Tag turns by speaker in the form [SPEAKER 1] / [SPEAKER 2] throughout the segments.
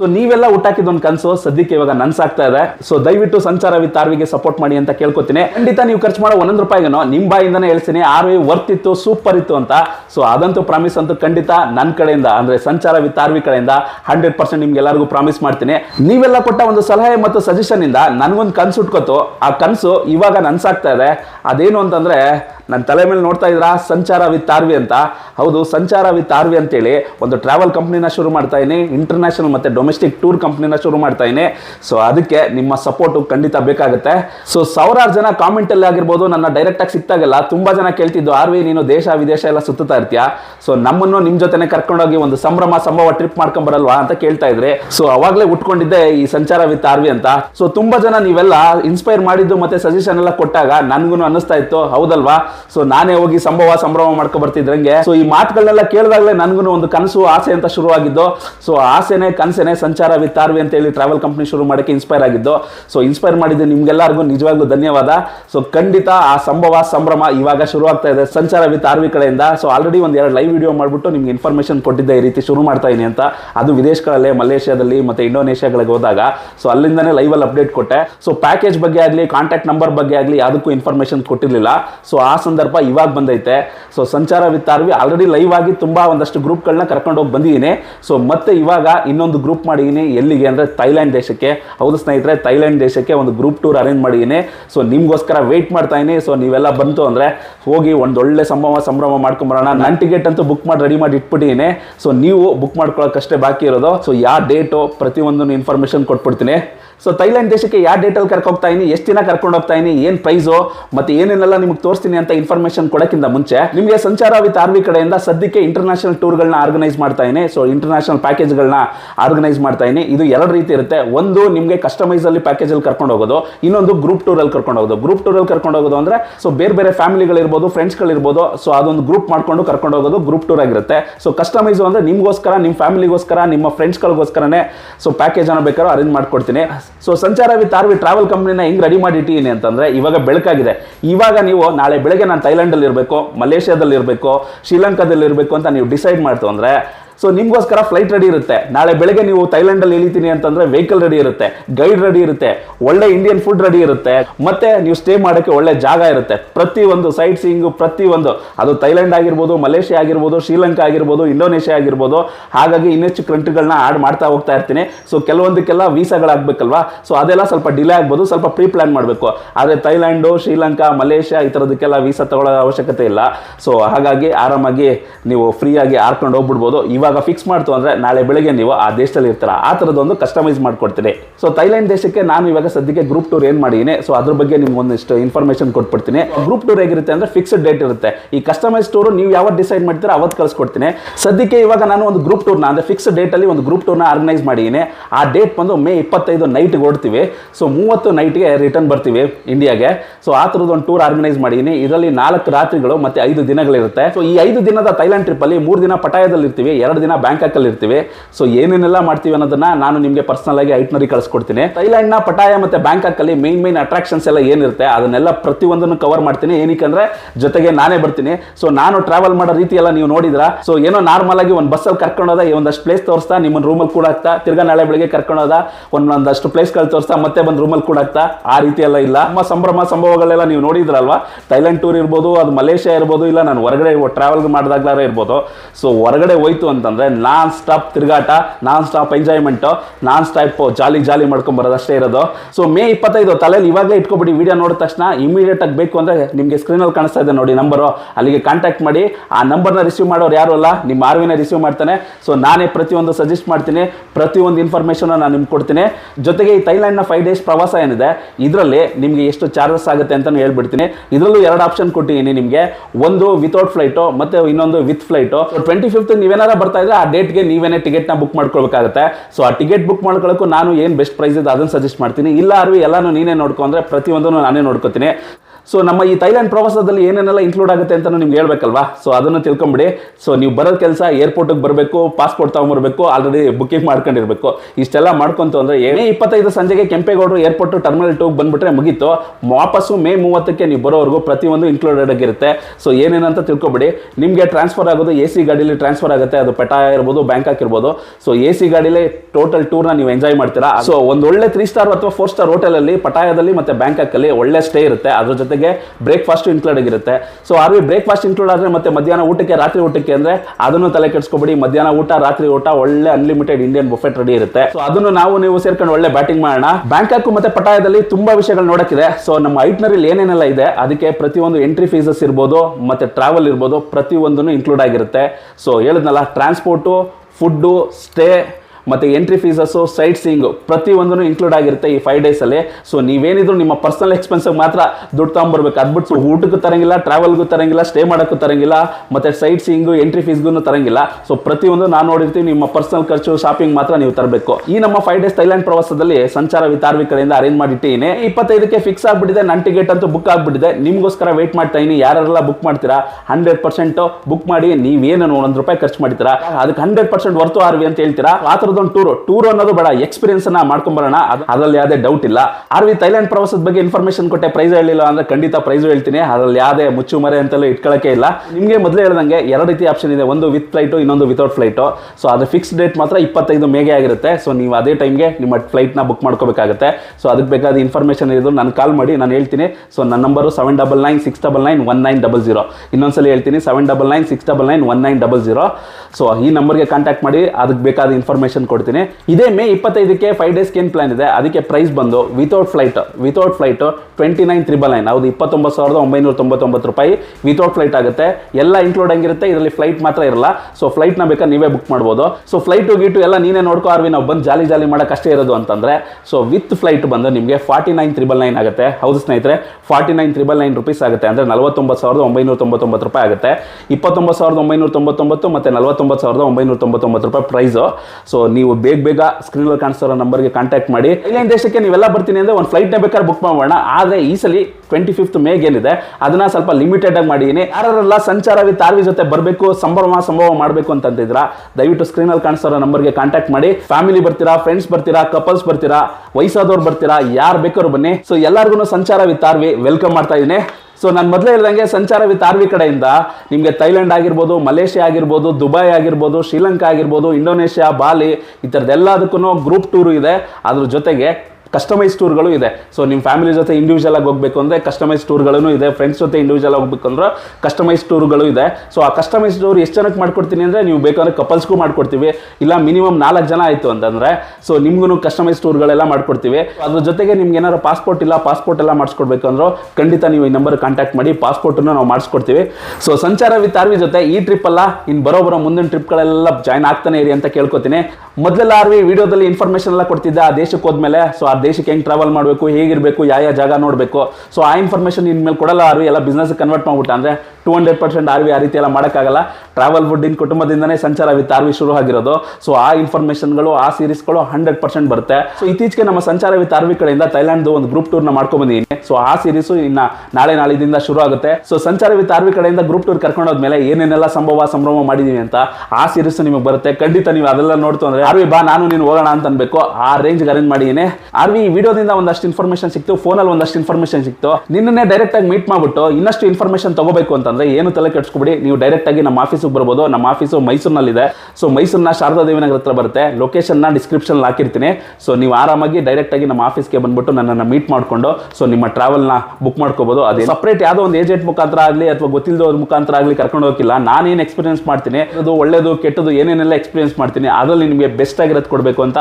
[SPEAKER 1] So ನೀವೆಲ್ಲ ಹುಟ್ಟಾಕಿದ ಒಂದು ಕನಸು ಸದ್ಯಕ್ಕೆ ಇವಾಗ ನನ್ಸಾಗ್ತಾ ಇದೆ. ಸೊ ದಯವಿಟ್ಟು ಸಂಚಾರ ವಿತ್ ಆರ್ವಿಗೆ ಸಪೋರ್ಟ್ ಮಾಡಿ ಅಂತ ಕೇಳ್ಕೊತೀನಿ. ಖಂಡಿತ ನೀವು ಖರ್ಚು ಮಾಡೋ ಒಂದೊಂದು ರೂಪಾಯಿಗೂ ನಿಮ್ಮ ಬಾಯಿಂದನೇ ಹೇಳ್ತೀನಿ. ಆರ್ವಿ ವರ್ತ್ ಇತ್ತು ಸೂಪರ್ ಇತ್ತು ಅಂತ. ಸೊ ಅದಂತೂ ಪ್ರಾಮಿಸ್ ಅಂತೂ ಖಂಡಿತ ನನ್ನ ಕಡೆಯಿಂದ, ಅಂದ್ರೆ ಸಂಚಾರ ವಿತ್ ಆರ್ವಿ ಕಡೆಯಿಂದ ಹಂಡ್ರೆಡ್ ಪರ್ಸೆಂಟ್ ನಿಮ್ಗೆ ಎಲ್ಲರಿಗೂ ಪ್ರಾಮಿಸ್ ಮಾಡ್ತೀನಿ. ನೀವೆಲ್ಲ ಕೊಟ್ಟ ಒಂದು ಸಲಹೆ ಮತ್ತು ಸಜೆಷನ್ ಇಂದ ನನಗೊಂದು ಕನ್ಸು ಉಟ್ಕೋತು. ಆ ಕನಸು ಇವಾಗ ನನ್ಸಾಗ್ತಾ ಇದೆ. ಅದೇನು ಅಂತಂದ್ರೆ ನನ್ನ ತಲೆ ಮೇಲೆ ನೋಡ್ತಾ ಇದ್ರಾ? ಸಂಚಾರ ವಿತ್ ಆರ್ವಿ ಅಂತ. ಹೌದು, ಸಂಚಾರ ವಿತ್ ಆರ್ವಿ ಅಂತೇಳಿ ಒಂದು ಟ್ರಾವೆಲ್ ಕಂಪ್ನಿನ ಶುರು ಮಾಡ್ತಾ ಇದ್ದೀನಿ. ಇಂಟರ್ನ್ಯಾಷನಲ್ ಮತ್ತು ಡೊಮೆಸ್ಟಿಕ್ ಟೂರ್ ಕಂಪ್ನಿನ ಶುರು ಮಾಡ್ತಾ ಇದೀನಿ ಸೊ ಅದಕ್ಕೆ ನಿಮ್ಮ ಸಪೋರ್ಟು ಖಂಡಿತ ಬೇಕಾಗುತ್ತೆ. ಸೊ ಸಾವಿರಾರು ಜನ ಕಾಮೆಂಟಲ್ಲಿ ಆಗಿರ್ಬೋದು, ನನ್ನ ಡೈರೆಕ್ಟಾಗಿ ತುಂಬ ತುಂಬಾ ಜನ ಕೇಳ್ತಿದ್ದು, ಆರ್ವಿ, ನೀನು ದೇಶ, ವಿದೇಶ ಎಲ್ಲ ಸುತ್ತಾ ಇರ್ತೀಯ? ಸೊ ನಮ್ಮನ್ನು ನಿಮ್ಮ ಜೊತೆನೆ ಕರ್ಕೊಂಡೋಗಿ ಒಂದು ಸಂಭ್ರಮ, ಸಂಭವ ಟ್ರಿಪ್ ಮಾಡ್ಕೊಂಬರಲ್ವಾ ಅಂತ ಕೇಳ್ತಾ ಇದ್ರೆ. ಸೊ ಅವಾಗಲೇ ಉಟ್ಕೊಂಡಿದ್ದೆ ಈ ಸಂಚಾರ ವಿತ್ ಆರ್ವಿ ಅಂತ. ಸೊ ತುಂಬ ಜನ ನೀವೆಲ್ಲ ಇನ್ಸ್ಪೈರ್ ಮಾಡಿದ್ದು ಮತ್ತೆ ಸಜೆಷನ್ ಎಲ್ಲ ಕೊಟ್ಟಾಗ ನನಗೂ ಅನ್ನಿಸ್ತಾ ಇತ್ತು. ಹೌದಲ್ವಾ? ಸೊ ನಾನೇ ಹೋಗಿ ಸಂಭವ ಸಂಭ್ರಮ ಮಾಡ್ಕೊ ಬರ್ತಿದ್ರಂಗೆ. ಸೊ ಈ ಮಾತುಗಳನ್ನೆಲ್ಲ ಕೇಳಿದಾಗಲೇ ನನಗೂ ಒಂದು ಕನಸು, ಆಸೆ ಅಂತ ಶುರುವಾಗಿದ್ದು. ಸೊ ಆಸೆನೆ, ಕನಸೇನೆ ಸಂಚಾರ ವಿತ್ ಆರ್ವಿ ಅಂತ ಹೇಳಿ ಟ್ರಾವೆಲ್ ಕಂಪ್ನಿ ಶುರು ಮಾಡಕ್ಕೆ ಇನ್ಸ್ಪೈರ್ ಆಗಿದ್ದು. ಸೊ ಇನ್ಸ್ಪೈರ್ ಮಾಡಿದ್ದು ನಿಮ್ಗೆಲ್ಲರಿಗೂ ನಿಜವಾಗ್ಲೂ ಧನ್ಯವಾದ. ಸೊ ಖಂಡಿತ ಆ ಸಂಭವ, ಸಂಭ್ರಮ ಇವಾಗ ಶುರು ಆಗ್ತಾ ಇದೆ. ಸಂಚಾರ ವಿತ್ ಆರ್ವಿ ಕಡೆಯಿಂದ. ಸೊ ಆಲ್ರೆಡಿ ಒಂದು ಎರಡು ಲೈವ್ ವಿಡಿಯೋ ಮಾಡ್ಬಿಟ್ಟು ನಿಮ್ಗೆ ಇನ್ಫಾರ್ಮೇಷನ್ ಕೊಟ್ಟಿದ್ದೆ ಈ ರೀತಿ ಶುರು ಮಾಡ್ತಾ ಇದೀನಿ ಅಂತ. ಅದು ವಿದೇಶಗಳಲ್ಲೇ, ಮಲೇಷ್ಯಾದಲ್ಲಿ ಮತ್ತೆ ಇಂಡೋನೇಷ್ಯಾಗಳಿಗೆ ಹೋದಾಗ. ಸೊ ಅಲ್ಲಿಂದನೇ ಲೈವ್ ಅಲ್ಲಿ ಅಪ್ಡೇಟ್ ಕೊಟ್ಟೆ. ಸೊ ಪ್ಯಾಕೇಜ್ ಬಗ್ಗೆ ಆಗಲಿ ಕಾಂಟ್ಯಾಕ್ಟ್ ನಂಬರ್ ಬಗ್ಗೆ ಆಗಲಿ ಯಾವುದಕ್ಕೂ ಇನ್ಫಾರ್ಮೇಷನ್ ಕೊಟ್ಟಿರಲಿಲ್ಲ. ಸೊ ಆ ಸಂದರ್ಭ ಇವಾಗ ಬಂದೈತೆ. So Sanchara with R V already live ಆಗಿ ತುಂಬ ಒಂದಷ್ಟು ಗ್ರೂಪ್ಗಳನ್ನ ಕರ್ಕೊಂಡು ಹೋಗಿ ಬಂದಿದ್ದೀನಿ ಸೊ ಮತ್ತೆ ಇವಾಗ ಇನ್ನೊಂದು ಗ್ರೂಪ್ ಮಾಡಿದ್ದೀನಿ ಎಲ್ಲಿಗೆ ಅಂದ್ರೆ ಥೈಲ್ಯಾಂಡ್ ದೇಶಕ್ಕೆ. ಹೌದು ಸ್ನೇಹಿತರೆ, ಥೈಲ್ಯಾಂಡ್ ದೇಶಕ್ಕೆ ಒಂದು ಗ್ರೂಪ್ ಟೂರ್ ಅರೇಂಜ್ ಮಾಡಿದ್ದೀನಿ ಸೊ ನಿಮ್ಗೋಸ್ಕರ ವೆಯ್ಟ್ ಮಾಡ್ತಾಯಿನಿ ಸೊ ನೀವೆಲ್ಲ ಬಂತು ಅಂದ್ರೆ ಹೋಗಿ ಒಂದೊಳ್ಳೆ ಸಂಭ್ರಮ ಸಂಭ್ರಮ ಮಾಡ್ಕೊಂಬರೋಣ. ನನ್ನ ಟಿಕೆಟ್ ಅಂತೂ ಬುಕ್ ಮಾಡಿ ರೆಡಿ ಮಾಡಿ ಇಟ್ಬಿಟ್ಟಿದ್ದೀನಿ ಸೊ ನೀವು ಬುಕ್ ಮಾಡ್ಕೊಳ್ಳೋಕ್ಕಷ್ಟೇ ಬಾಕಿ ಇರೋದು. ಸೊ ಯಾವ ಡೇಟು ಪ್ರತಿಯೊಂದು ಇನ್ಫಾರ್ಮೇಷನ್ ಕೊಟ್ಬಿಡ್ತೀನಿ. ಸೊ ಥೈಲ್ಯಾಂಡ್ ದೇಶಕ್ಕೆ ಯಾವ ಡೇಟಲ್ಲಿ ಕರ್ಕೋಗ್ತಾ ಇದೀನಿ, ಎಷ್ಟು ದಿನ ಕರ್ಕೊಂಡು ಹೋಗ್ತಾ ಇದೀನಿ, ಏನು ಪ್ರೈಸು ಮತ್ತೆ ಏನೇನೆಲ್ಲ ನಿಮ್ಗೆ ತೋರಿಸ್ತೀನಿ ಅಂತ ಇನ್ಫಾರ್ಮೇಷನ್ ಕೊಡೋಕ್ಕಿಂತ ಮುಂಚೆ, ನಿಮಗೆ ಸಂಚಾರ ವಿತ್ ಆರ್ಮಿ ಕಡೆಯಿಂದ ಸದ್ಯಕ್ಕೆ ಇಂಟರ್ನ್ಯಾಷನಲ್ ಟೂರ್ಗಳನ್ನ ಆರ್ಗನೈಸ್ ಮಾಡ್ತಾ ಇದೀನಿ. ಸೊ ಇಂಟರ್ನ್ಯಾಷನಲ್ ಪ್ಯಾಕೇಜ್ಗಳನ್ನ ಆರ್ಗನೈಸ್ ಮಾಡ್ತಾ ಇದು ಎರಡು ರೀತಿ ಇರುತ್ತೆ. ಒಂದು, ನಿಮಗೆ ಕಸ್ಟಮೈಸ್ ಅಲ್ಲಿ ಪ್ಯಾಕೇಜಲ್ಲಿ ಕರ್ಕೊಂಡು ಹೋಗೋದು. ಇನ್ನೊಂದು ಗ್ರೂಪ್ ಟೂರಲ್ಲಿ ಕರ್ಕೊಂಡು ಹೋಗೋದು. ಗ್ರೂಪ್ ಟೂರಲ್ಲಿ ಕರ್ಕೊಂಡು ಹೋಗೋದು ಅಂದರೆ ಸೊ ಬೇರೆ ಬೇರೆ ಫ್ಯಾಮಿಲಿಗಳಿರ್ಬೋದು ಫ್ರೆಂಡ್ಸ್ಗಳಿರ್ಬೋದು ಸೊ ಅದೊಂದು ಗ್ರೂಪ್ ಮಾಡ್ಕೊಂಡು ಕರ್ಕೊಂಡು ಹೋಗೋದು ಗ್ರೂಪ್ ಟೂರ್ ಆಗಿರುತ್ತೆ. ಸೊ ಕಸ್ಟಮೈಸು ಅಂದರೆ ನಿಮಗೋಸ್ಕರ ನಿಮ್ಮ ಫ್ಯಾಮಿಲಿಗೋಸ್ಕರ ನಿಮ್ಮ ಫ್ರೆಂಡ್ಸ್ಗಳಿಗೋಸ್ಕರನೇ ಸೊ ಪ್ಯಾಕೇಜ್ ಅನ್ನೋ ಬೇಕಾದ್ರೂ ಅರೇಂಜ್ ಮಾಡ್ಕೊಡ್ತೀನಿ. So Sanchara with R V travel ಕಂಪ್ನಿನ ಹೆಂಗೆ ರೆಡಿ ಮಾಡಿಟ್ಟಿದ್ದೀನಿ ಅಂತಂದರೆ, ಇವಾಗ ಬೆಳಕಾಗಿದೆ. ಇವಾಗ ನೀವು ನಾಳೆ ಬೆಳಗ್ಗೆ ನಾನು ಥೈಲ್ಯಾಂಡಲ್ಲಿ ಇರಬೇಕು ಮಲೇಷ್ಯಾದಲ್ಲಿ ಇರಬೇಕು ಶ್ರೀಲಂಕಾದಲ್ಲಿ ಇರಬೇಕು ಅಂತ ನೀವು ಡಿಸೈಡ್ ಮಾಡ್ತು ಅಂದ್ರೆ ಸೊ ನಿಮ್ಗೋಸ್ಕರ ಫ್ಲೈಟ್ ರೆಡಿ ಇರುತ್ತೆ. ನಾಳೆ ಬೆಳಗ್ಗೆ ನೀವು ಥೈಲ್ಯಾಂಡಲ್ಲಿ ಇಳಿತೀನಿ ಅಂತಂದ್ರೆ ವೆಹಿಕಲ್ ರೆಡಿ ಇರುತ್ತೆ. ಗೈಡ್ ರೆಡಿ ಇರುತ್ತೆ. ಒಳ್ಳೆ ಇಂಡಿಯನ್ ಫುಡ್ ರೆಡಿ ಇರುತ್ತೆ. ಮತ್ತೆ ನೀವು ಸ್ಟೇ ಮಾಡೋಕ್ಕೆ ಒಳ್ಳೆ ಜಾಗ ಇರುತ್ತೆ. ಪ್ರತಿ ಒಂದು ಸೈಟ್ ಸೀಯಿಂಗ್ ಪ್ರತಿ ಒಂದು ಅದು ಥೈಲ್ಯಾಂಡ್ ಆಗಿರ್ಬೋದು ಮಲೇಷಿಯಾ ಆಗಿರ್ಬೋದು ಶ್ರೀಲಂಕಾ ಆಗಿರ್ಬೋದು ಇಂಡೋನೇಷ್ಯಾ ಆಗಿರ್ಬೋದು. ಹಾಗಾಗಿ ಇನ್ನೆಷ್ಟು ಕಂಟ್ರಿಗಳನ್ನ ಆಡ್ ಮಾಡ್ತಾ ಹೋಗ್ತಾ ಇರ್ತೀನಿ. ಸೊ ಕೆಲವೊಂದಕ್ಕೆಲ್ಲ ವೀಸಾಗಳಾಗಬೇಕಲ್ವಾ? ಸೊ ಅದೆಲ್ಲ ಸ್ವಲ್ಪ ಡಿಲೇ ಆಗ್ಬೋದು. ಸ್ವಲ್ಪ ಪ್ರೀ ಪ್ಲಾನ್ ಮಾಡಬೇಕು. ಆದರೆ ಥೈಲ್ಯಾಂಡು ಶ್ರೀಲಂಕಾ ಮಲೇಷ್ಯಾ ಈ ಥರದಕ್ಕೆಲ್ಲ ವೀಸಾ ತಗೊಳ್ಳೋ ಅವಶ್ಯಕತೆ ಇಲ್ಲ. ಸೊ ಹಾಗಾಗಿ ಆರಾಮಾಗಿ ನೀವು ಫ್ರೀಯಾಗಿ ಆರ್ಕೊಂಡು ಹೋಗ್ಬಿಡ್ಬೋದು. ಇವಾಗ ಫಿಕ್ಸ್ ಮಾಡ್ತು ಅಂದ್ರೆ ನಾಳೆ ಬೆಳಗ್ಗೆ ನೀವು ಆ ದೇಶದಲ್ಲಿ ಇರ್ತೀರ? ಆ ಥರದೊಂದು ಕಸ್ಟಮೈಸ್ ಮಾಡ್ಕೊಡ್ತೀನಿ. ಸೊ ಥೈಲ್ಯಾಂಡ್ ದೇಶಕ್ಕೆ ನಾನು ಇವಾಗ ಸದ್ಯಕ್ಕೆ ಗ್ರೂಪ್ ಟೂರ್ ಏನು ಮಾಡಿದ್ದೀನಿ? ಸೊ ಅದ್ರ ಬಗ್ಗೆ ನಿಮ್ಗೆ ಒಂದಿಷ್ಟು ಇನ್ಫಾರ್ಮೇಷನ್ ಕೊಟ್ಬಿಡ್ತೀನಿ. ಗ್ರೂಪ್ ಟೂರ್ ಹೇಗಿರುತ್ತೆ ಅಂದ್ರೆ ಫಿಕ್ಸ್ಡ್ ಡೇಟ್ ಇರುತ್ತೆ. ಈ ಕಸ್ಟಮೈಸ್ ಟೂರ್ ನೀವು ಯಾವತ್ತು ಡಿಸೈಡ್ ಮಾಡ್ತೀರಾ ಅವತ್ತು ಕಳಿಸ್ಕೊಡ್ತೀನಿ. ಸದ್ಯಕ್ಕೆ ಇವಾಗ ನಾನು ಒಂದು ಗ್ರೂಪ್ ಟೂರ್ನ ಅಂದ್ರೆ ಫಿಕ್ಸ್ಡ್ ಡೇಟಲ್ಲಿ ಒಂದು ಗ್ರೂಪ್ ಟೂರ್ನ ಆರ್ಗನೈಸ್ ಮಾಡಿದ್ದೀನಿ. ಆ ಡೇಟ್ ಬಂದು ಮೇ ಇಪ್ಪತ್ತೈದು ನೈಟ್ಗೆ ಓಡ್ತೀವಿ. ಸೊ ಮೂವತ್ತು ನೈಟ್ಗೆ ರಿಟರ್ನ್ ಬರ್ತೀವಿ ಇಂಡಿಯಾಗೆ ಸೊ ಆ ಥರದ್ದು ಒಂದು ಟೂರ್ ಆರ್ಗನೈಸ್ ಮಾಡಿದ್ದೀನಿ. ಇದರಲ್ಲಿ ನಾಲ್ಕು ರಾತ್ರಿಗಳು ಮತ್ತೆ ಐದು ದಿನಗಳಿರುತ್ತೆ. ಸೊ ಈ ಐದು ದಿನದ ಥೈಲ್ಯಾಂಡ್ ಟ್ರಿಪ್ಪಲ್ಲಿ ಮೂರು ದಿನ ಪಟಾಯದಲ್ಲಿ ಇರ್ತೀವಿ ಎರಡು ದಿನ ಬ್ಯಾಂಕಾಕಲ್ಲಿ ಇರ್ತೀವಿ. ಸೊ ಏನೇನೆಲ್ಲ ಮಾಡ್ತೀವಿ ಅನ್ನೋದನ್ನ ನಾನು ನಿಮಗೆ ಪರ್ಸನಲ್ ಆಗಿ ಐಟ್ನರಿ ಕಳಿಸ್ಕೊಡ್ತೀನಿ. ಥೈಲ್ಯಾಂಡ್ನ ಪಟಾಯ ಮತ್ತೆ ಬ್ಯಾಂಕಾಕಲ್ಲಿ ಮೇನ್ ಮೇನ್ ಅಟ್ರಾಕ್ಷನ್ಸ್ ಎಲ್ಲ ಏನಿರುತ್ತೆ, ಅದನ್ನೆಲ್ಲ ಪ್ರತಿಯೊಂದನ್ನು ಕವರ್ ಮಾಡ್ತೀನಿ. ಏನಕ್ಕೆ ಜೊತೆಗೆ ನಾನೇ ಬರ್ತೀನಿ. ಸೊ ನಾನು ಟ್ರಾವೆಲ್ ಮಾಡೋ ರೀತಿ ಎಲ್ಲ ನೀವು ನೋಡಿದ್ರ? ಸೊ ಏನೋ ನಾರ್ಮಲ್ ಆಗಿ ಒಂದು ಬಸ್ಸಲ್ಲಿ ಕರ್ಕೊಂಡೋದ ಒಂದಷ್ಟು ಪ್ಲೇಸ್ ತೋರಿಸ್ತಾ ನಿಮ್ಮ ರೂಮಲ್ಲಿ ಕೂಡ ಆಗ್ತಾ ತಿರ್ಗಾ ನಾಳೆ ಬೆಳಿಗ್ಗೆ ಕರ್ಕೊಂಡು ಹೋದ, ಒಂದೊಂದಷ್ಟು ಪ್ಲೇಸ್ಗಳು ತೋರಿಸ್ತಾ, ಮತ್ತೆ ಬಂದು ರೂಮಲ್ಲಿ ಕೂಡ ಆಗ್ತಾ ಆ ರೀತಿ ಎಲ್ಲ ಇಲ್ಲ. ನಮ್ಮ ಸಂಭ್ರಮ, ಸಂಭವಗಳೆಲ್ಲ ನೀವು ನೋಡಿದ್ರಲ್ವಾ? ಥೈಲ್ಯಾಂಡ್ ಟೂರ್ ಇರ್ಬೋದು, ಅದು ಮಲೇಷ್ಯಾ ಇರ್ಬೋದು, ಇಲ್ಲ ನಾನು ಹೊರಗಡೆ ಟ್ರಾವೆಲ್ ಮಾಡಿದಾಗ್ಲಾರ ಇರ್ಬೋದು. ಸೊ ಹೊರಗಡೆ ಹೋಯ್ತು ಅಂತಂದ್ರೆ non stop ತಿರುಗಾಟ non stop enjoyment non stop jolly jolly ಮಾಡ್ಕೊಂಡ್ ಬರೋದಷ್ಟೇ ಇರೋದು. ಸೊ ಮೇ ಇಪ್ಪತ್ತೈದು ತಲೆಯಲ್ಲಿ ಇವಾಗಲೇ ಇಟ್ಕೊಬಿಡಿ ವಿಡಿಯೋ ನೋಡಿದ ತಕ್ಷಣ ಇಮಿಡಿಯೇಟ್ ಆಗಿ ಬೇಕು ಅಂದ್ರೆ ನಿಮಗೆ ಸ್ಕ್ರೀನಲ್ಲಿ ಕಾಣಿಸ್ತಾ ಇದೆ ನೋಡಿ ನಂಬರು ಅಲ್ಲಿಗೆ ಕಾಂಟ್ಯಾಕ್ಟ್ ಮಾಡಿ. ಆ ನಂಬರ್ನ ರಿಸೀವ್ ಮಾಡೋರು ಯಾರು ಅಲ್ಲ, ನಿಮ್ಮ ಆರ್ವಿನ ರಿಸೀವ್ ಮಾಡ್ತಾನೆ. ಸೊ ನಾನೇ ಪ್ರತಿಯೊಂದು ಸಜೆಸ್ಟ್ ಮಾಡ್ತೀನಿ. ಪ್ರತಿಯೊಂದು ಇನ್ಫಾರ್ಮೇಷನ್ ನಾನು ನಿಮ್ಗೆ ಕೊಡ್ತೀನಿ. ಜೊತೆಗೆ ಈ ಥೈಲ್ಯಾಂಡ್ನ ಫೈವ್ ಡೇಸ್ ಪ್ರವಾಸ ಏನಿದೆ, ಇದರಲ್ಲಿ ನಿಮಗೆ ಎಷ್ಟು ಚಾರ್ಜಸ್ ಆಗುತ್ತೆ ಅಂತ ಹೇಳ್ಬಿಡ್ತೀನಿ. ಇದರಲ್ಲೂ ಎರಡು ಆಪ್ಷನ್ ಕೊಟ್ಟಿದ್ದೀನಿ ನಿಮಗೆ. ಒಂದು ವಿತೌಟ್ ಫ್ಲೈಟು ಮತ್ತೆ ಇನ್ನೊಂದು ವಿತ್ ಫ್ಲೈಟು ಟ್ವೆಂಟಿ ಫಿಫ್ತ್ ನೀವೇನಾರ ಬರ್ತಾ ಇದ್ರೆ ಆ ಡೇಟ್ಗೆ ನೀವೇನೇ ಟಿಕೆಟ್ನ ಬುಕ್ ಮಾಡ್ಕೊಳ್ಬೇಕಾಗುತ್ತೆ. ಸೊ ಆ ಟಿಕೆಟ್ ಬುಕ್ ಮಾಡ್ಕೊಳ್ಳೋಕ್ಕೂ ನಾನು ಏನು ಬೆಸ್ಟ್ ಪ್ರೈಸ್ ಇದೆ ಅದನ್ನು ಸಜೆಸ್ಟ್ ಮಾಡ್ತೀನಿ. ಇಲ್ಲ, ಅರ್ವಿ, ಎಲ್ಲಾನು ನೀನೇ ನೋಡ್ಕೊಂಡ್ರೆ ಪ್ರತಿಯೊಂದನ್ನು ನಾನೇ ನೋಡ್ಕೋತೀನಿ. ಸೊ ನಮ್ಮ ಈ ಥೈಲ್ಯಾಂಡ್ ಪ್ರವಾಸದಲ್ಲಿ ಏನೇನೆಲ್ಲ ಇನ್ಕ್ಲೂಡ್ ಆಗುತ್ತೆ ಅಂತ ನಿಮ್ಗೆ ಹೇಳ್ಬೇಕಲ್ವಾ? ಸೊ ಅದನ್ನು ತಿಳ್ಕೊಂಬಿಡಿ. ಸೊ ನೀವು ಬರೋ ಕೆಲಸ ಏರ್ಪೋರ್ಟಿಗೆ ಬರಬೇಕು ಪಾಸ್ಪೋರ್ಟ್ ತಗೊಂಬರ್ಬೇಕು ಆಲ್ರೆಡಿ ಬುಕ್ಕಿಂಗ್ ಮಾಡ್ಕೊಂಡಿರಬೇಕು. ಇಷ್ಟೆಲ್ಲ ಮಾಡ್ಕೊಂತು ಅಂದ್ರೆ ಮೇ ಇಪ್ಪತ್ತೈದು ಸಂಜೆಗೆ ಕೆಂಪೇಗೌಡರು ಏರ್ಪೋರ್ಟ್ ಟರ್ಮಿನಲ್ ಟೂಗೆ ಬಂದ್ಬಿಟ್ರೆ ಮುಗೀತು. ವಾಪಸ್ಸು ಮೇ ಮೂವತ್ತಕ್ಕೆ ನೀವು ಬರೋವರೆಗೂ ಪ್ರತಿಯೊಂದು ಇನ್ಕ್ಲೂಡೆಡ್ ಆಗಿರುತ್ತೆ. ಸೊ ಏನೇನಂತ ತಿಳ್ಕೊಬಿಡಿ. ನಿಮಗೆ ಟ್ರಾನ್ಸ್ಫರ್ ಆಗೋದು ಎ ಸಿ ಗಾಡೀಲಿ ಟ್ರಾನ್ಸ್ಫರ್ ಆಗುತ್ತೆ. ಅದು ಪೆಟಾ ಇರ್ಬೋದು ಬ್ಯಾಂಕಾಕ್ ಇರ್ಬೋದು ಸೊ ಎ ಸಿ ಗಾಡೀಲಿ ಟೋಟಲ್ ಟೂರ್ನ ನೀವು ಎಂಜಾಯ್ ಮಾಡ್ತೀರಾ. ಸೊ ಒಂದು ಒಳ್ಳೆ ತ್ರೀ ಸ್ಟಾರ್ ಅಥವಾ ಫೋರ್ ಸ್ಟಾರ್ ಹೋಟೆಲಲ್ಲಿ ಪಟಾಯದಲ್ಲಿ ಮತ್ತೆ ಬ್ಯಾಂಕಾಕಲ್ಲಿ ಒಳ್ಳೆ ಸ್ಟೇ ಇರುತ್ತೆ. ಅದ್ರ ಜೊತೆಗೆ ಬ್ರೇಕ್ಫಾಸ್ಟ್ ಇನ್ಕ್ಲೂಡ್ ಆಗಿರುತ್ತೆ. So R V breakfast include ಆದರೆ ಮತ್ತೆ ಮಧ್ಯಾಹ್ನ ಊಟಕ್ಕೆ, ರಾತ್ರಿ ಊಟಕ್ಕೆ ಅಂದರೆ ಅದನ್ನು ತಲೆ ಕೆಡಿಸ್ಕೊಬಿಡಿ. ಮಧ್ಯಾಹ್ನ ಊಟ, ರಾತ್ರಿ ಊಟ ಒಳ್ಳೆ ಅನ್ಲಿಮಿಟೆಡ್ ಇಂಡಿಯನ್ ಬುಫೆಟ್ ರೆಡಿ ಇರುತ್ತೆ. ಸೊ ಅದನ್ನು ನಾವು ನೀವು ಸೇರ್ಕೊಂಡು ಒಳ್ಳೆ ಬ್ಯಾಟಿಂಗ್ ಮಾಡೋಣ. ಬ್ಯಾಂಕಾಕ್ ಮತ್ತೆ ಪಟಾಯದಲ್ಲಿ ತುಂಬಾ ವಿಷಯಗಳು ನೋಡಕ್ಕಿದೆ. ಸೊ ನಮ್ಮ ಐಟ್ನರಲ್ಲಿ ಏನೇನೆಲ್ಲ ಇದೆ, ಅದಕ್ಕೆ ಪ್ರತಿಯೊಂದು ಎಂಟ್ರಿ ಫೀಸಸ್ ಇರ್ಬೋದು, ಮತ್ತೆ ಟ್ರಾವೆಲ್ ಇರ್ಬೋದು, ಪ್ರತಿಯೊಂದನ್ನು ಇನ್ಕ್ಲೂಡ್ ಆಗಿರುತ್ತೆ. ಸೊ ಹೇಳಿದ್ನಲ್ಲ ಟ್ರಾನ್ಸ್ಪೋರ್ಟು ಫುಡ್ಡು ಸ್ಟೇ ಮತ್ತು ಎಂಟ್ರಿ ಫೀಸಸ್ಸು ಸೈಟ್ ಸೀಯಿಂಗು ಪ್ರತಿಯೊಂದೂ ಇನ್ಕ್ಲೂಡ್ ಆಗಿರುತ್ತೆ ಈ ಫೈವ್ ಡೇಸಲ್ಲಿ ಸೊ ನೀವೇನಿದ್ರು ನಿಮ್ಮ ಪರ್ಸನಲ್ ಎಕ್ಸ್ಪೆನ್ಸಿಗೆ ಮಾತ್ರ ದುಡ್ಡು ತೊಗೊಂಬರ್ಬೇಕು ಅದ್ಬಿಟ್ಟು ಊಟಕ್ಕೂ ತರಂಗಿಲ್ಲ ಟ್ರಾವೆಲ್ಗೂ ತರಂಗಿಲ್ಲ ಸ್ಟೇ ಮಾಡೋಕ್ಕೂ ತರಂಗಿಲ್ಲ, ಮತ್ತು ಸೈಟ್ ಸೀಯಿಂಗು ಎಂಟ್ರಿ ಫೀಸ್ಗೂ ತರಂಗಿಲ್ಲ. ಸೊ ಪ್ರತಿಯೊಂದು ನಾನು ನೋಡಿರ್ತೀವಿ ನಿಮ್ಮ ಪರ್ಸನಲ್ ಖರ್ಚು ಶಾಪಿಂಗ್ ಮಾತ್ರ ನೀವು ತರಬೇಕು. ಈ ನಮ್ಮ ಫೈವ್ ಡೇಸ್ ಥೈಲ್ಯಾಂಡ್ ಪ್ರವಾಸದಲ್ಲಿ ಸಂಚಾರ ವಿತಾರ್ವಿ ಅರೇಂಜ್ ಮಾಡಿಟ್ಟಿದ್ದೀನಿ. ಇಪ್ಪತ್ತೈದಕ್ಕೆ ಫಿಕ್ಸ್ ಆಗಿಬಿಟ್ಟಿದೆ, ನನ್ನ ಟಿಕೆಟ್ ಅಂತೂ ಬುಕ್ ಆಗಿಬಿಟ್ಟಿದೆ. ನಿಮಗೋಸ್ಕರ ವೇಟ್ ಮಾಡ್ತಾ ಇನ್ನಿ ಯಾರೆಲ್ಲ ಬುಕ್ ಮಾಡ್ತೀರಾ? ಹಂಡ್ರೆಡ್ ಪರ್ಸೆಂಟ್ ಬುಕ್ ಮಾಡಿ, ನೀವೇನು ಒಂದು ರೂಪಾಯಿ ಖರ್ಚು ಮಾಡ್ತೀರಾ ಅದಕ್ಕೆ ಹಂಡ್ರೆಡ್ ಪರ್ಸೆಂಟ್ ವರ್ತು ಆರ್ವಿ ಅಂತ ಹೇಳ್ತೀರಾ? ಆ ಥರದೊಂದು ಟೂರ್ ಟೂರ್ ಅನ್ನೋದು ಬೇಡ ಎಕ್ಸ್ಪೀರಿಯನ್ಸ್ ಅನ್ನ ಮಾಡ್ಕೊಂಬರೋಣ. ಅದರಲ್ಲಿ ಯಾವುದೇ ಡೌಟ್ ಇಲ್ಲ. ಆರ್ ವಿ ಥೈಲ್ಯಾಂಡ್ ಪ್ರವಾಸದ ಬಗ್ಗೆ ಇನ್ಫಾರ್ಮೇಶನ್ ಕೊಟ್ಟೆ ಪ್ರೈಸ್ ಹೇಳಿಲ್ಲ ಅಂದ್ರೆ ಖಂಡಿತ ಪ್ರೈಸ್ ಹೇಳ್ತೀನಿ. ಅದ್ರಲ್ಲಿ ಯಾವುದೇ ಮುಚ್ಚು ಮರೆ ಅಂತಲೂ ಇಟ್ಕೊಳ್ಳೋಕೆ ಇಲ್ಲ. ನಿಮಗೆ ಮೊದಲೇ ಹೇಳ್ದಂಗೆ ಎರಡು ರೀತಿ ಆಪ್ಷನ್ ಇದೆ. ಒಂದು ವಿತ್ ಫ್ಲೈಟು ಇನ್ನೊಂದು ವಿತೌಟ್ ಫ್ಲೈಟು ಸೊ ಅದು ಫಿಕ್ಸ್ ಡೇಟ್ ಮಾತ್ರ ಇಪ್ಪತ್ತೈದು ಮೇಗೆ ಆಗಿರುತ್ತೆ. ಸೊ ನೀವು ಅದೇ ಟೈಮ್ಗೆ ನಿಮ್ಮ ಫ್ಲೈಟ್ನ ಬುಕ್ ಮಾಡ್ಕೋಬೇಕಾಗುತ್ತೆ. ಸೊ ಅದಕ್ಕೆ ಬೇಕಾದ ಇನ್ಫಾರ್ಮೇಷನ್ ಇರೋದು ನಾನು ಕಾಲ್ ಮಾಡಿ, ನಾನು ಹೇಳ್ತೀನಿ. ಸೊ ನನ್ನ number seven double nine six double nine one nine double zero ಇನ್ನೊಂದ್ಸಲ ಹೇಳ್ತೀನಿ seven double nine six double nine one nine double zero so ಈ ನಂಬರ್ಗೆ ಕಾಂಟ್ಯಾಕ್ಟ್ ಮಾಡಿ, ಅದಕ್ಕೆ ಬೇಕಾದ ಇನ್ಫಾರ್ಮೇಷನ್ ಕೊಡ್ತೀನಿ. ಇದೇ ಮೇ ಇಪ್ಪತ್ತೈದಕ್ಕೆ ಫೈವ್ ಡೇಸ್ಗೆ ಏನು ಪ್ಲಾನ್ ಇದೆ. ಅದಕ್ಕೆ ಪ್ರೈಸ್ ಬಂದು without flight without flight twenty nine triple nine ಹೌದು, ಇಪ್ಪತ್ತೊಂಬತ್ತು ಸಾವಿರದ ಒಂಬೈನೂರ ತೊಂಬತ್ತೊಂಬತ್ತು ರೂಪಾಯಿ. ವಿತೌಟ್ ಫ್ಲೈಟ್ ಆಗುತ್ತೆ. ಎಲ್ಲ ಇನ್ಕ್ಲೂಡ್ ಆಗಿರುತ್ತೆ. ಇದರಲ್ಲಿ ಫ್ಲೈಟ್ ಮಾತ್ರ ಇರಲ್ಲ. ಸೊ ಫ್ಲೈಟ್ನ ಬೇಕಾದ್ರೆ ನೀವೇ ಬುಕ್ ಮಾಡ್ಬೋದು. ಸೊ ಫ್ಲೈಟು ಗೀಟು ಎಲ್ಲ ನೀನೇ ನೋಡ್ಕೋ ಆರ್ವಿ ನಾವು ಬಂದು ಜಾಲಿ ಜಾಲಿ ಮಾಡೋಕೆ ಅಷ್ಟೇ ಇರೋದು ಅಂತಂದ್ರೆ ಸೊ ವಿತ್ ಫ್ಲೈಟ್ ಬಂದು ನಿಮಗೆ ಫಾರ್ಟಿ ನೈನ್ ತ್ರಿಬಲ್ ನೈನ್ ಆಗುತ್ತೆ. ಹೌದು ಸ್ನೇಹಿತರೆ forty nine triple nine rupees ಆಗುತ್ತೆ. ಅಂದರೆ ನಲವತ್ತೊಂಬತ್ತು ಸಾವಿರದ ಒಂಬೈನೂರ ತೊಂಬತ್ತೊಂಬತ್ತು ರೂಪಾಯಿ ಆಗುತ್ತೆ. ಇಪ್ಪತ್ತೊಂಬತ್ತು ಸಾವಿರದ ಒಂಬೈನೂರ ತೊಂಬತ್ತೊಂಬತ್ತು ಮತ್ತು ನಲವತ್ತೊಂಬತ್ತು ಸಾವಿರದ ಒಂಬೈನೂರ ತೊಂಬತ್ತೊಂಬತ್ತು ರೂಪಾಯಿ ಪ್ರೈಸು ಸೊ ನೀವು ಬೇಗ ಬೇಗ ಸ್ಕ್ರೀನಲ್ಲಿ ಕಾಣಿಸ್ತಿರೋ ನಂಬರ್ಗೆ ಕಾಂಟ್ಯಾಕ್ಟ್ ಮಾಡಿ. ಇಲ್ಲಿನ ದೇಶಕ್ಕೆ ನೀವೆಲ್ಲ ಬರ್ತೀನಿ ಅಂದರೆ ಒಂದು ಫ್ಲೈಟ್ನ ಬೇಕಾದ್ರೆ ಬುಕ್ ಮಾಡೋಣ ಆದರೆ ಈ ಸಲ ಟ್ವೆಂಟಿ ಫಿಫ್ತ್ ಮೇಗೆ ಏನಿದೆ, ಅದನ್ನ ಸ್ವಲ್ಪ ಲಿಮಿಟೆಡ್ ಆಗಿ ಮಾಡಿದ್ದೀನಿ ಸಂಚಾರ ವಿತ್ ಆರ್ವಿ ಜೊತೆ ಬರಬೇಕು, ಸಂಭ್ರಮ ಸಂಭವ ಮಾಡಬೇಕು ಅಂತಂತಿದ್ರ ದಯವಿಟ್ಟು ಸ್ಕ್ರೀನಲ್ಲಿ ಕಾಣಿಸ್ತಿರೋ ನಂಬರ್ಗೆ ಕಾಂಟ್ಯಾಕ್ಟ್ ಮಾಡಿ. ಫ್ಯಾಮಿಲಿ ಬರ್ತೀರಾ ಫ್ರೆಂಡ್ಸ್ ಬರ್ತೀರಾ ಕಪಲ್ಸ್ ಬರ್ತೀರಾ, ವಯಸ್ಸಾದವ್ರು ಬರ್ತೀರಾ, ಯಾರು ಬೇಕಾದ್ರು ಬನ್ನಿ. ಸೊ ಎಲ್ಲರಿಗೂ ಸಂಚಾರ ವಿತ್ ಆರ್ವಿ ವೆಲ್ಕಮ್ ಮಾಡ್ತಾ ಇದ್ದೀನಿ. ಸೊ ನಾನು ಮೊದಲೇ ಹೇಳ್ದಂಗೆ ಸಂಚಾರ ವಿತ್ ಆರ್ವಿ ಕಡೆಯಿಂದ ನಿಮಗೆ ಥೈಲ್ಯಾಂಡ್ ಆಗಿರ್ಬೋದು, ಮಲೇಷ್ಯಾ ಆಗಿರ್ಬೋದು, ದುಬೈ ಆಗಿರ್ಬೋದು, ಶ್ರೀಲಂಕಾ ಆಗಿರ್ಬೋದು, ಇಂಡೋನೇಷ್ಯಾ, ಬಾಲಿ ಈ ಥರದ್ದೆಲ್ಲದಕ್ಕೂ ಗ್ರೂಪ್ ಟೂರು ಇದೆ. ಅದ್ರ ಜೊತೆಗೆ ಕಸ್ಟಮೈಸ್ ಟೂರ್ಗಳು ಇದೆ. ಸೊ ನಿಮ್ಮ ಫ್ಯಾಮಿಲಿ ಜೊತೆ ಇಂಡಿವಿಜುವಲ್ ಆಗಿ ಹೋಗಬೇಕು ಅಂದರೆ ಕಸ್ಟಮೈಸ್ ಟೂರ್ಗಳೂ ಇದೆ. ಫ್ರೆಂಡ್ಸ್ ಜೊತೆ ಇಂಡಿವಿಜುವಲ್ ಹೋಗ್ಬೇಕು ಅಂದ್ರೆ ಕಸ್ಟಮೈಸ್ ಟೂರ್ಗಳು ಇದೆ. ಸೊ ಆ ಕಸ್ಟಮೈಸ್ ಟೂರ್ ಎಷ್ಟು ಜನಕ್ಕೆ ಮಾಡ್ಕೊಡ್ತೀನಿ ಅಂದರೆ ನೀವು ಬೇಕಾದ್ರೆ ಕಪಲ್ಸ್ಗೂ ಮಾಡ್ಕೊಡ್ತೀವಿ. ಇಲ್ಲ ಮಿನಿಮಮ್ ನಾಲ್ಕು ಜನ ಆಯಿತು ಅಂತಂದರೆ ಸೊ ನಿಮ್ಗೂ ಕಸ್ಟಮೈಸ್ ಟೂರ್ಗಳೆಲ್ಲ ಮಾಡ್ಕೊಡ್ತೀವಿ. ಅದ್ರ ಜೊತೆಗೆ ನಿಮ್ಗೆ ಏನಾದ್ರು ಪಾಸ್ಪೋರ್ಟ್ ಇಲ್ಲ ಪಾಸ್ಪೋರ್ಟ್ ಎಲ್ಲ ಮಾಡಿಸ್ಕೊಡ್ಬೇಕು ಅಂದ್ರೂ, ಖಂಡಿತ ನೀವು ಈ ನಂಬರ್ ಕಾಂಟ್ಯಾಕ್ಟ್ ಮಾಡಿ ಪಾಸ್ಪೋರ್ಟನ್ನು ನಾವು ಮಾಡಿಸ್ಕೊಡ್ತೀವಿ. ಸೊ ಸಂಚಾರ ವಿತ್ ಆರ್ವಿ ಜೊತೆ ಈ ಟ್ರಿಪ್ ಅಲ್ಲ ಇನ್ನು ಬರೋ ಬರೋ ಮುಂದಿನ ಟ್ರಿಪ್ಗಳೆಲ್ಲ ಜಾಯ್ನ್ ಆಗ್ತಾನೆ ಇರಿ ಅಂತ ಕೇಳ್ಕೊತೀನಿ. ಮೊದಲೆಲ್ಲ ಆರ್ವಿ ವಿಡಿಯೋದಲ್ಲಿ ಇನ್ಫಾರ್ಮೇಷನ್ ಎಲ್ಲ ಕೊಡ್ತಿದ್ದೆ, ಆ ದೇಶಕ್ಕೆ ಹೋದ್ಮೇಲೆ ಸೊ ಆ ದೇಶಕ್ಕೆ ಹೆಂಗೆ ಟ್ರಾವೆಲ್ ಮಾಡಬೇಕು, ಹೇಗಿರಬೇಕು, ಯಾವ ಯಾವ ಜಾಗ ನೋಡಬೇಕು. ಸೊ ಆ ಇನ್ಫಾರ್ಮೇಷನ್ ಇನ್ಮೇಲೆ ಕೊಡಲ್ಲ ಆರ್ವಿ ಎಲ್ಲ ಬಿಸ್ನೆಸ್ ಕನ್ವರ್ಟ್ ಮಾಡ್ಬಿಟ್ಟ. ಅಂದರೆ ಟೂ ಹಂಡ್ರೆಡ್ ಪರ್ಸೆಂಟ್ ಆರ್ವಿ ಆ ರೀತಿ ಎಲ್ಲ ಮಾಡೋಕ್ಕಾಗಲ್ಲ. ಟ್ರಾವೆಲ್ ವುಡ್ಡಿನ ಕುಟುಂಬದಿಂದನೇ ಸಂಚಾರ ವಿತ್ ಆರ್ವಿ ಶುರು ಆಗಿರೋದು. ಸೊ ಆ ಇನ್ಫಾರ್ಮೇಷನ್ಗಳು ಆ ಸೀರೀಸ್ಗಳು ಹಂಡ್ರೆಡ್ ಪರ್ಸೆಂಟ್ ಬರುತ್ತೆ. ಸೊ ಇತ್ತೀಚೆಗೆ ನಮ್ಮ ಸಂಚಾರ ಆರ್ವಿ ಕಡೆಯಿಂದ ಥೈಲ್ಯಾಂಡ್ ಒಂದು ಗ್ರೂಪ್ ಟೂರ್ನ ಮಾಡ್ಕೊಂಬಂದಿದ್ದೀನಿ ಸೊ ಆ ಸೀರೀಸು ಇನ್ನ ನಾಳೆ ನಾಳಿದಿಂದ ಶುರು ಆಗುತ್ತೆ. ಸೊ ಸಂಚಾರ ವಿತ್ ಆರ್ವಿ ಕಡೆಯಿಂದ ಗ್ರೂಪ್ ಟೂರ್ ಕರ್ಕೊಂಡು ಹೋದ್ಮೇಲೆ ಏನೇನೆಲ್ಲ ಸಂಭವ, ಸಂಭ್ರಮ ಮಾಡಿದೀವಿ ಅಂತ ಆ ಸೀರೀಸ್ ನಿಮಗೆ ಬರುತ್ತೆ. ಖಂಡಿತ ನೀವು ಅದೆಲ್ಲ ನೋಡ್ತು ಅಂದ್ರೆ ಆರ್ವಿ ಬಾ, ನಾನು, ನೀನು ಹೋಗೋಣ ಅಂತ ಅನ್ಬೇಕು. ಆ ರೇಂಜ್ ಅರೇಂಜ್ ಮಾಡಿದ್ದೀನಿ ಈ ವಿಡಿಯೋದಿಂದ ಒಂದಷ್ಟು ಇನ್ಫಾರ್ಮೇಶನ್ ಸಿಕ್ತು ಫೋನಲ್ಲಿ ಒಂದಷ್ಟು ಇನ್ಫಾರ್ಮೇಶನ್ ಸಿಕ್ತು. ನಿನ್ನೆ ಡೈರೆಕ್ಟ್ ಆಗಿ ಮೀಟ್ ಮಾಡ್ಬಿಟ್ಟು ಇನ್ನಷ್ಟು ಇನ್ಫಾರ್ಮೇಶನ್ ತಗೋಬೇಕು ಅಂತಂದ್ರೆ ಏನು ತಲೆ ಕೆಡ್ಸ್ಕೊಬಿಡಿ. ನೀವು ಡೈರೆಕ್ಟ್ ಆಗಿ ನಮ್ಮ ಆಫೀಸಿಗೆ ಬರ್ಬೋದು. ನಮ್ಮ ಆಫೀಸು ಮೈಸೂರಿನಲ್ಲಿದೆ. ಸೊ ಮೈಸೂರಿನ ಶಾರದಾ ದೇವಿನಗರ ಹತ್ರ ಬರುತ್ತೆ. ಲೊಕೇಶನ್ನ ಡಿಸ್ಕ್ರಿಪ್ಷನ್ ಹಾಕಿರ್ತೀನಿ. ಸೊ ನೀವು ಆರಾಮಾಗಿ ಡೈರೆಕ್ಟ್ ಆಗಿ ನಮ್ಮ ಆಫೀಸ್ಗೆ ಬಂದ್ಬಿಟ್ಟು ನನ್ನನ್ನು ಮೀಟ್ ಮಾಡ್ಕೊಂಡು ಸೊ ನಿಮ್ಮ ಟ್ರಾವೆಲ್ನ ಬುಕ್ ಮಾಡ್ಕೋಬಹುದು ಅದೇ ಸಪ್ರೇಟ್ ಯಾವುದೋ ಒಂದು ಏಜೆಂಟ್ ಮುಖಾಂತರ ಆಗಲಿ ಅಥವಾ ಗೊತ್ತಿಲ್ಲದವ್ರ ಮುಖಾಂತರ ಆಗಲಿ ಕರ್ಕೊಂಡು ಹೋಗಿಲ್ಲ. ನಾನೇನು ಎಕ್ಸ್ಪೀರಿಯನ್ಸ್ ಮಾಡ್ತೀನಿ? ಅದು ಒಳ್ಳೇದು, ಕೆಟ್ಟದು ಏನೇನೆಲ್ಲ ಎಕ್ಸ್ಪೀರಿಯನ್ಸ್ ಮಾಡ್ತೀನಿ? ಅದರಲ್ಲಿ ನಿಮಗೆ ಬೆಸ್ಟ್ ಆಗಿರೋದು ಕೊಡಬೇಕು ಅಂತ.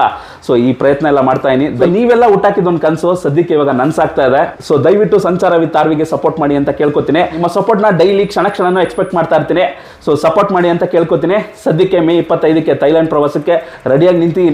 [SPEAKER 1] ಸೊ ಈ ಪ್ರಯತ್ನ ಎಲ್ಲ ಮಾಡ್ತಾ ಇದೀನಿ. ನೀವೆಲ್ಲ ಹುಟ್ಟಾಕಿದ ಒಂದು ಕನಸು ಸದ್ಯಕ್ಕೆ ಇವಾಗ ನನ್ಸಾಗ್ತಾ ಇದೆ. ಸೊ ದಯವಿಟ್ಟು ಸಂಚಾರ ವಿತ್ ಆರ್ವಿಗೆ ಸಪೋರ್ಟ್ ಮಾಡಿ ಅಂತ ಕೇಳ್ಕೊತೀನಿ. ನಿಮ್ಮ ನ ಡೈಲಿ ಕ್ಷಣ ಕ್ಷಣನೂ ಎಕ್ಸ್ಪೆಕ್ಟ್ ಮಾಡ್ತಾ ಇರ್ತೀನಿ. ಸೊ ಸಪೋರ್ಟ್ ಮಾಡಿ ಅಂತ ಕೇಳ್ಕೊತೀನಿ. ಸದ್ಯಕ್ಕೆ ಮೇ ಇಪ್ಪತ್ತೈದಕ್ಕೆ ಥೈಲ್ಯಾಂಡ್ ಪ್ರವಾಸಕ್ಕೆ ರೆಡಿಯಾಗಿ ನಿಂತಿದ್ದೀನಿ